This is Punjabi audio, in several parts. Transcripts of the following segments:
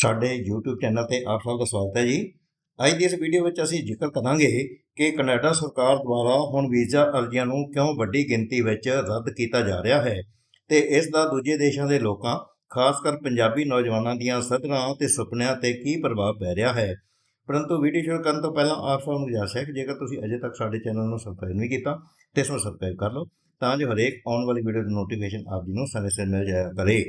ਸਾਡੇ YouTube ਚੈਨਲ ਤੇ ਆਪ ਸਭ ਦਾ ਸਵਾਗਤ ਹੈ ਜੀ। ਅੱਜ ਦੀ ਇਸ ਵੀਡੀਓ ਵਿੱਚ ਅਸੀਂ ਜ਼ਿਕਰ ਕਰਾਂਗੇ ਕਿ ਕੈਨੇਡਾ ਸਰਕਾਰ ਦੁਆਰਾ ਹੁਣ ਵੀਜ਼ਾ ਅਰਜ਼ੀਆਂ ਨੂੰ ਕਿਉਂ ਵੱਡੀ ਗਿਣਤੀ ਵਿੱਚ ਰੱਦ ਕੀਤਾ ਜਾ ਰਿਹਾ ਹੈ ਤੇ ਇਸ ਦਾ ਦੂਜੇ ਦੇਸ਼ਾਂ ਦੇ ਲੋਕਾਂ, ਖਾਸ ਕਰ ਪੰਜਾਬੀ ਨੌਜਵਾਨਾਂ ਦੀਆਂ ਸਦਰਾਂ ਤੇ ਸੁਪਨਿਆਂ ਤੇ ਕੀ ਪ੍ਰਭਾਵ ਪੈ ਰਿਹਾ ਹੈ। ਪਰੰਤੂ ਵੀਡੀਓ ਸ਼ੁਰੂ ਕਰਨ ਤੋਂ ਪਹਿਲਾਂ ਆਪ ਸਭ ਨੂੰ ਗੁਜ਼ਾਰਿਸ਼ ਹੈ ਕਿ ਜੇਕਰ ਤੁਸੀਂ ਅਜੇ ਤੱਕ ਸਾਡੇ ਚੈਨਲ ਨੂੰ ਸਬਸਕ੍ਰਾਈਬ ਨਹੀਂ ਕੀਤਾ, ਤੇ ਇਸ ਨੂੰ ਸਬਸਕ੍ਰਾਈਬ ਕਰ ਲਓ, ਤਾਂ ਜੋ ਹਰੇਕ ਆਉਣ ਵਾਲੀ ਵੀਡੀਓ ਦੀ ਨੋਟੀਫਿਕੇਸ਼ਨ ਆਪ ਜੀ ਨੂੰ ਸਮੇਂ ਸਿਰ ਮਿਲ ਜਾਇਆ ਕਰੇ।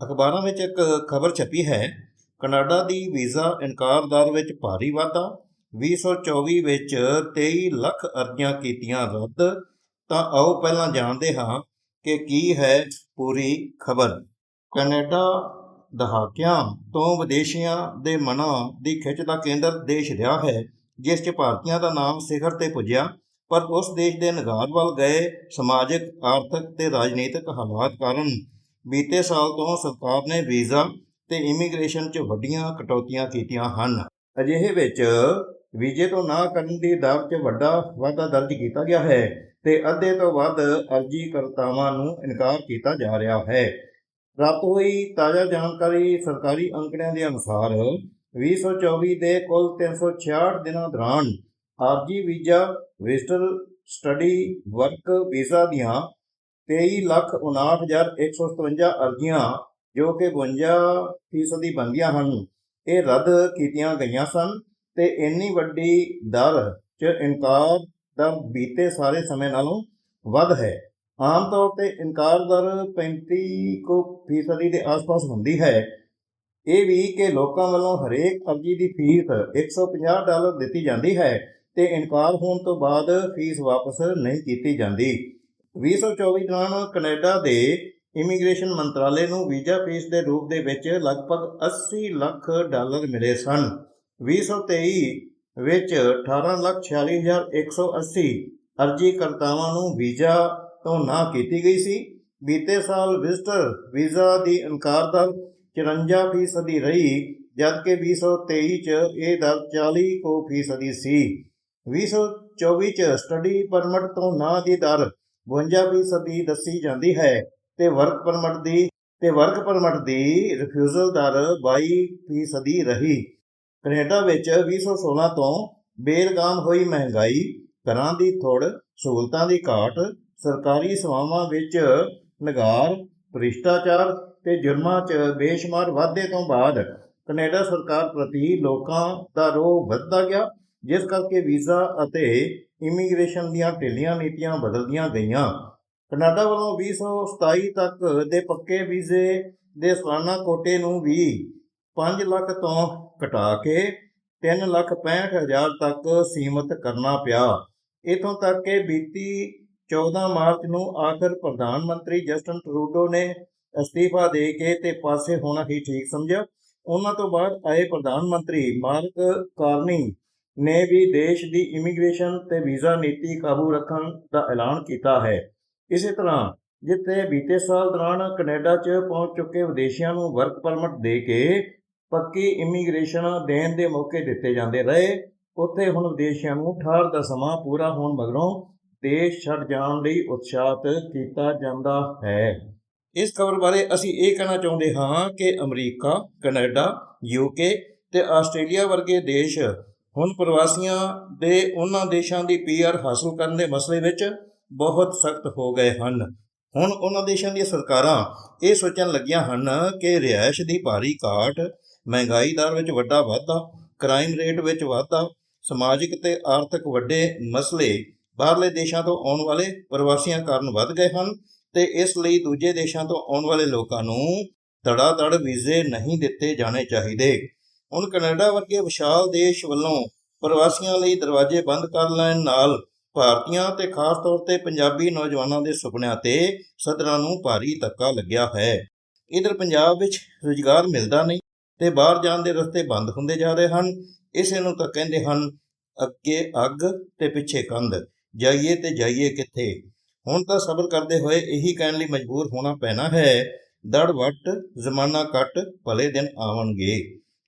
ਅਖਬਾਰਾਂ ਵਿੱਚ ਇੱਕ ਖਬਰ ਛਪੀ ਹੈ, ਕਨਾਡਾ ਦੀ ਵੀਜ਼ਾ ਇਨਕਾਰ ਦਰ ਵਿੱਚ ਭਾਰੀ ਵਾਧਾ 2024 ਵਿੱਚ 23 ਲੱਖ ਅਰਜ਼ੀਆਂ ਕੀਤੀਆਂ ਰੱਦ। ਤਾਂ ਆਓ ਪਹਿਲਾਂ ਜਾਣਦੇ ਹਾਂ ਕਿ ਕੀ ਹੈ ਪੂਰੀ ਖਬਰ। ਕੈਨੇਡਾ ਦਹਾਕਿਆਂ ਤੋਂ ਵਿਦੇਸ਼ੀਆਂ ਦੇ ਮਨਾਂ ਦੀ ਖਿੱਚ ਦਾ ਕੇਂਦਰ ਦੇਸ਼ ਰਿਹਾ ਹੈ, ਜਿਸ 'ਚ ਭਾਰਤੀਆਂ ਦਾ ਨਾਮ ਸਿਖਰ ਤੇ ਪੁੱਜਿਆ, ਪਰ ਉਸ ਦੇਸ਼ ਦੇ ਨਗਾਰ ਵੱਲ ਗਏ ਸਮਾਜਿਕ, ਆਰਥਿਕ ਤੇ ਰਾਜਨੀਤਿਕ ਹਾਲਾਤ ਕਾਰਨ ਬੀਤੇ ਸਾਲ ਤੋਂ ਸਰਕਾਰ ਨੇ ਵੀਜ਼ਾ ਤੇ ਇਮੀਗ੍ਰੇਸ਼ਨ 'ਚ ਵੱਡੀਆਂ ਕਟੌਤੀਆਂ ਕੀਤੀਆਂ ਹਨ। ਅਜਿਹੇ ਵਿੱਚ ਵੀਜ਼ੇ ਤੋਂ ਨਾ ਕਰਨ ਦੀ ਦਰ 'ਚ ਵੱਡਾ ਵਾਧਾ ਦਰਜ ਕੀਤਾ ਗਿਆ ਹੈ ਤੇ ਅੱਧੇ ਤੋਂ ਵੱਧ ਅਰਜ਼ੀਕਰਤਾਵਾਂ ਨੂੰ ਇਨਕਾਰ ਕੀਤਾ ਜਾ ਰਿਹਾ ਹੈ। ਪ੍ਰਾਪਤ ਹੋਈ ਤਾਜ਼ਾ ਜਾਣਕਾਰੀ ਸਰਕਾਰੀ ਅੰਕੜਿਆਂ ਦੇ ਅਨੁਸਾਰ 2024 ਦੇ ਕੁੱਲ 366 ਦਿਨਾਂ ਦੌਰਾਨ ਆਰਜੀ visa, visitor study work visa ਦੀਆਂ 23,59,157 ਅਰਜ਼ੀਆਂ ਜੋ ਕਿ 52% ਦੀ ਬਣਦੀਆਂ ਹਨ। ਇਹ ਰੱਦ ਕੀਤੀਆਂ ਗਈਆਂ ਸਨ ਤੇ ਇੰਨੀ ਵੱਡੀ ਦਰ 'ਚ ਇਨਕਾਰ ਦਾ ਬੀਤੇ ਸਾਰੇ ਸਮੇਂ ਨਾਲੋਂ ਵੱਧ ਹੈ। ਆਮ ਤੌਰ ਤੇ ਇਨਕਾਰ ਦਰ 35 ਕੁ ਫੀਸਦੀ ਦੇ ਆਸ-ਪਾਸ ਹੁੰਦੀ ਹੈ। ਇਹ ਵੀ ਕਿ ਲੋਕਾਂ ਵੱਲੋਂ ਹਰੇਕ ਅਰਜ਼ੀ ਦੀ ਫੀਸ 150 ਡਾਲਰ ਦਿੱਤੀ ਜਾਂਦੀ ਹੈ ਤੇ ਇਨਕਾਰ ਹੋਣ ਤੋਂ ਬਾਅਦ ਫੀਸ ਵਾਪਸ ਨਹੀਂ ਕੀਤੀ ਜਾਂਦੀ। 2024 ਦੌਰਾਨ ਕੈਨੇਡਾ ਦੇ ਇਮੀਗ੍ਰੇਸ਼ਨ ਮੰਤਰਾਲੇ ਨੂੰ ਵੀਜ਼ਾ ਫੀਸ ਦੇ ਰੂਪ ਦੇ ਵਿੱਚ ਲਗਭਗ 80 ਲੱਖ ਡਾਲਰ ਮਿਲੇ ਸਨ। 2023 ਵਿੱਚ 18,46,180 ਅਰਜ਼ੀਕਰਤਾਵਾਂ ਨੂੰ ਵੀਜ਼ਾ ਤੋਂ ਨਾ ਕੀਤੀ ਗਈ ਸੀ। ਬੀਤੇ ਸਾਲ ਵਿਜ਼ਟਰ ਵੀਜ਼ਾ ਦੀ ਇਨਕਾਰ ਦਰ 54% ਦੀ ਰਹੀ ਜਦਕਿ 2023 ਚ ਇਹ ਦਰ 40 ਕੋ ਫੀਸਦੀ ਸੀ। 2024 ਚ ਸਟੱਡੀ ਪਰਮਿਟ ਤੋਂ ਨਾ ਦੀ ਦਰ 52% ਦੱਸੀ ਜਾਂਦੀ ਹੈ ਤੇ ਵਰਕ ਪਰਮਿਟ ਦੀ, ਤੇ ਵਰਕ ਪਰਮਿਟ ਦੀ ਰਿਫਿਊਜ਼ਲ ਦਰ 22% ਰਹੀ। ਕੈਨੇਡਾ ਵਿੱਚ 2016 ਤੋਂ ਬੇਰਗਾਮ ਹੋਈ ਮਹਿੰਗਾਈ, ਘਰਾਂ ਦੀ ਥੋੜ, ਸਹੂਲਤਾਂ ਦੀ ਘਾਟ, ਸਰਕਾਰੀ ਸੇਵਾਵਾਂ ਵਿੱਚ ਨਗਾਰ, ਭ੍ਰਿਸ਼ਟਾਚਾਰ ਤੇ ਜੁਰਮਾਂ 'ਚ ਬੇਸ਼ੁਮਾਰ ਵਾਧੇ ਤੋਂ ਬਾਅਦ ਕੈਨੇਡਾ ਸਰਕਾਰ ਪ੍ਰਤੀ ਲੋਕਾਂ ਦਾ ਰੋਹ ਵੱਧਦਾ ਗਿਆ। ਜਿਸ ਕਰਕੇ ਵੀਜ਼ਾ ਅਤੇ ਇਮੀਗ੍ਰੇਸ਼ਨ ਦੀਆਂ ਢਿੱਲੀਆਂ ਨੀਤੀਆਂ ਬਦਲਦੀਆਂ ਗਈਆਂ। ਕੈਨੇਡਾ ਵੱਲੋਂ 2027 ਤੱਕ ਦੇ ਪੱਕੇ ਵੀਜ਼ੇ ਦੇ ਸਾਲਾਨਾ ਕੋਟੇ ਨੂੰ ਵੀ 5 ਲੱਖ ਤੋਂ ਘਟਾ ਕੇ 3 ਲੱਖ 65 ਹਜ਼ਾਰ ਤੱਕ ਸੀਮਿਤ ਕਰਨਾ ਪਿਆ। ਇਥੋਂ ਤੱਕ ਕਿ ਬੀਤੀ 14 ਮਾਰਚ ਨੂੰ ਆਖਰ ਪ੍ਰਧਾਨ ਮੰਤਰੀ ਜਸਟਨ ਟਰੂਡੋ ਨੇ ਅਸਤੀਫਾ ਦੇ ਕੇ ਤੇ ਪਾਸੇ ਹੋਣਾ ਹੀ ਠੀਕ ਸਮਝਿਆ। ਉਹਨਾਂ ਤੋਂ ਬਾਅਦ ਆਏ ਪ੍ਰਧਾਨ ਮੰਤਰੀ ਮਾਰਕ ਕਾਰਨੀ ਨੇ ਵੀ ਦੇਸ਼ ਦੀ ਇਮੀਗ੍ਰੇਸ਼ਨ ਤੇ ਵੀਜ਼ਾ ਨੀਤੀ ਕਾਬੂ ਰੱਖਣ ਦਾ ਐਲਾਨ ਕੀਤਾ ਹੈ। ਇਸੇ ਤਰ੍ਹਾਂ ਜਿੱਥੇ ਬੀਤੇ ਸਾਲ ਦੌਰਾਨ ਕੈਨੇਡਾ 'ਚ ਪਹੁੰਚ ਚੁੱਕੇ ਵਿਦੇਸ਼ੀਆਂ ਨੂੰ ਵਰਕ ਪਰਮਿਟ ਦੇ ਕੇ ਪੱਕੀ ਇਮੀਗ੍ਰੇਸ਼ਨ ਦੇਣ ਦੇ ਮੌਕੇ ਦਿੱਤੇ ਜਾਂਦੇ ਰਹੇ, ਉੱਥੇ ਹੁਣ ਵਿਦੇਸ਼ੀਆਂ ਨੂੰ ਠਾਰ ਦਾ ਸਮਾਂ ਪੂਰਾ ਹੋਣ ਮਗਰੋਂ ਦੇਸ਼ ਛੱਡ ਜਾਣ ਲਈ ਉਤਸ਼ਾਹਤ ਕੀਤਾ ਜਾਂਦਾ ਹੈ। ਇਸ ਖਬਰ ਬਾਰੇ ਅਸੀਂ ਇਹ ਕਹਿਣਾ ਚਾਹੁੰਦੇ ਹਾਂ ਕਿ ਅਮਰੀਕਾ, ਕੈਨੇਡਾ ਯੂਕੇ ਤੇ ਆਸਟ੍ਰੇਲੀਆ ਵਰਗੇ ਦੇਸ਼ ਹੁਣ ਪ੍ਰਵਾਸੀਆਂ ਦੇ ਉਹਨਾਂ ਦੇਸ਼ਾਂ ਦੀ ਪੀਆਰ ਹਾਸਲ ਕਰਨ ਦੇ ਮਸਲੇ ਵਿੱਚ ਬਹੁਤ ਸਖਤ ਹੋ ਗਏ ਹਨ। ਹੁਣ ਉਹਨਾਂ ਦੇਸ਼ਾਂ ਦੀਆਂ ਸਰਕਾਰਾਂ ਇਹ ਸੋਚਣ ਲੱਗੀਆਂ ਹਨ ਕਿ ਰਿਹਾਇਸ਼ ਦੀ ਭਾਰੀ ਘਾਟ ਮਹਿੰਗਾਈ ਦਰ ਵਿੱਚ ਵੱਡਾ ਵਾਧਾ ਕ੍ਰਾਈਮ ਰੇਟ ਵਿੱਚ ਵਾਧਾ, ਸਮਾਜਿਕ ਤੇ ਆਰਥਿਕ ਵੱਡੇ ਮਸਲੇ ਬਾਹਰਲੇ ਦੇਸ਼ਾਂ ਤੋਂ ਆਉਣ ਵਾਲੇ ਪ੍ਰਵਾਸੀਆਂ ਕਾਰਨ ਵੱਧ ਗਏ ਹਨ ਤੇ ਇਸ ਲਈ ਦੂਜੇ ਦੇਸ਼ਾਂ ਤੋਂ ਆਉਣ ਵਾਲੇ ਲੋਕਾਂ ਨੂੰ ਧੜਾ ਧੜ ਵੀਜ਼ੇ ਨਹੀਂ ਦਿੱਤੇ ਜਾਣੇ ਚਾਹੀਦੇ। ਹੁਣ ਕੈਨੇਡਾ ਵਰਗੇ ਵਿਸ਼ਾਲ ਦੇਸ਼ ਵੱਲੋਂ ਪ੍ਰਵਾਸੀਆਂ ਲਈ ਦਰਵਾਜ਼ੇ ਬੰਦ ਕਰ ਲੈਣ ਨਾਲ ਭਾਰਤੀਆਂ ਤੇ ਖਾਸ ਤੌਰ ਤੇ ਪੰਜਾਬੀ ਨੌਜਵਾਨਾਂ ਦੇ ਸੁਪਨਿਆਂ ਤੇ ਸਦਰਾਂ ਨੂੰ ਭਾਰੀ ਧੱਕਾ ਲੱਗਿਆ ਹੈ। ਇਧਰ ਪੰਜਾਬ ਵਿੱਚ ਰੁਜ਼ਗਾਰ ਮਿਲਦਾ ਨਹੀਂ ਤੇ ਬਾਹਰ ਜਾਣ ਦੇ ਰਸਤੇ ਬੰਦ ਹੁੰਦੇ ਜਾ ਰਹੇ ਹਨ। ਇਸੇ ਨੂੰ ਤਾਂ ਕਹਿੰਦੇ ਹਨ, ਅੱਗੇ ਅੱਗ ਤੇ ਪਿੱਛੇ ਕੰਧ। ਜਾਈਏ ਤੇ ਜਾਈਏ ਕਿੱਥੇ? ਹੁਣ ਤਾਂ ਸਬਰ ਕਰਦੇ ਹੋਏ ਇਹੀ ਕਹਿਣ ਲਈ ਮਜਬੂਰ ਹੋਣਾ ਪੈਣਾ ਹੈ ਦੜ ਵੱਟ, ਜ਼ਮਾਨਾ ਕੱਟ ਭਲੇ ਦਿਨ ਆਉਣਗੇ